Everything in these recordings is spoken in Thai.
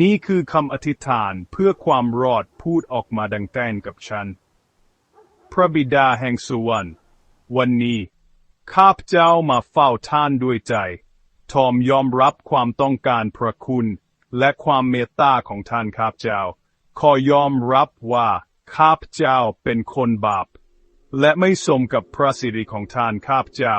นี่คือคำอธิษฐานเพื่อความรอดพูดออกมาดังแต้นกับฉัน พระบิดาแห่งสวรรค์วันนี้ ข้าพเจ้ามาเฝ้าท่านด้วยใจ ทอมยอมรับความต้องการพระคุณ และความเมตตาของท่านข้าพเจ้า ขอยอมรับว่าข้าพเจ้าเป็นคนบาป และไม่สมกับพระสิริของท่านข้าพเจ้า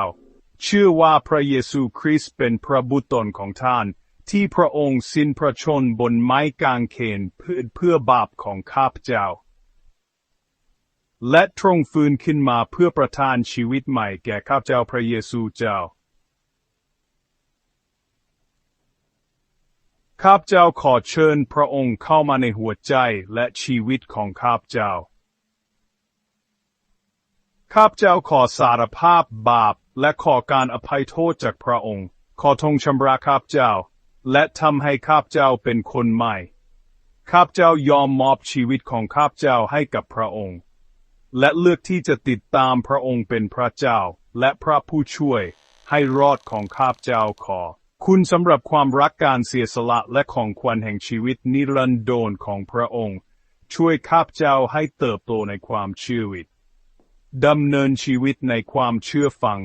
เชื่อว่าพระเยซูคริสต์เป็นพระบุตรตนของท่าน ที่พระองค์สิ้นพระชนบนไม้กางเขนเพื่อเพื่อบาปของข้าพเจ้า และทรงฟื้นขึ้นมาเพื่อประทานชีวิตใหม่แก่ข้าพเจ้าพระเยซูเจ้า ข้าพเจ้าขอเชิญพระองค์เข้ามาในหัวใจและชีวิตของข้าพเจ้า ข้าพเจ้าขอสารภาพบาปและขอการอภัยโทษจากพระองค์ ขอทรงชำระข้าพเจ้า และทำให้ข้าพเจ้าเป็นคนใหม่ ข้าพเจ้ายอมมอบชีวิตของข้าพเจ้าให้กับพระองค์ และเลือกที่จะติดตามพระองค์เป็นพระเจ้าและพระผู้ช่วยให้รอดของข้าพเจ้าขอ คุณสำหรับความรักการเสียสละและของขวัญแห่งชีวิตนิรันดรของพระองค์ ช่วยข้าพเจ้าให้เติบโตในความชื่อวิตดำเนินชีวิตในความเชื่อฟัง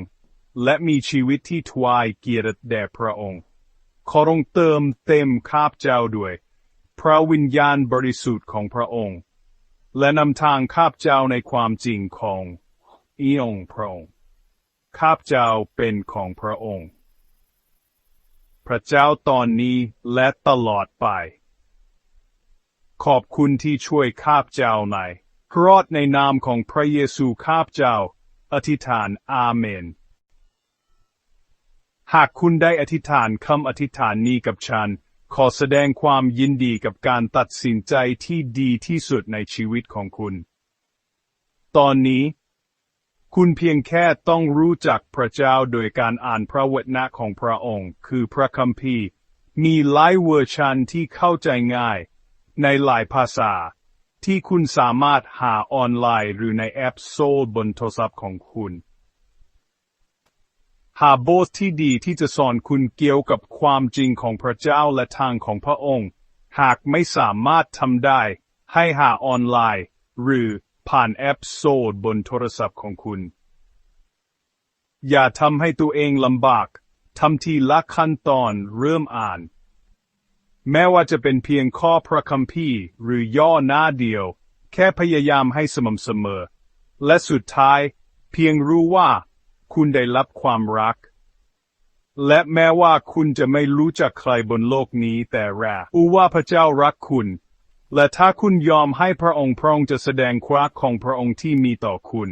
และมีชีวิตที่ถวายเกียรติแด่พระองค์ ขอรงเติมเต็มข้าพเจ้าด้วย พระวิญญาณบริสุทธิ์ของพระองค์ และนำทางข้าพเจ้าในความจริงของอีองพระองค์ข้าพเจ้าเป็นของพระองค์ พระเจ้าตอนนี้และตลอดไป ขอบคุณที่ช่วยข้าพเจ้าในรอดในนามของพระเยซูข้าพเจ้า อธิษฐานอาเมน หากคุณได้อธิษฐานคำอธิษฐานนี้กับฉัน ขอแสดงความยินดีกับการตัดสินใจที่ดีที่สุดในชีวิตของคุณ ตอนนี้ คุณเพียงแค่ต้องรู้จักพระเจ้าโดยการอ่านพระวจนะของพระองค์ คือพระคัมภีร์ มีหลายเวอร์ชันที่เข้าใจง่าย ในหลายภาษา ที่คุณสามารถหาออนไลน์หรือในแอปโซลบนโทรศัพท์ของคุณ หาโบสถ์ที่ดีที่จะสอนคุณเกี่ยวกับความจริงของพระเจ้าและทางของพระองค์ หากไม่สามารถทำได้ ให้หาออนไลน์ หรือผ่านแอปโซลบนโทรศัพท์ของคุณ อย่าทำให้ตัวเองลำบากทำทีละขั้นตอนเริ่มอ่าน แม้ว่าจะเป็นเพียงข้อพระคัมภีร์หรือย่อหน้าเดียว แค่พยายามให้สม่ำเสมอ และสุดท้าย เพียงรู้ว่า คุณได้รับความรัก และแม้ว่าคุณจะไม่รู้จักใครบนโลกนี้แต่แรกอูว่าพระเจ้ารักคุณ และถ้าคุณยอมให้พระองค์พระองค์จะแสดงความรักของพระองค์ที่มีต่อคุณ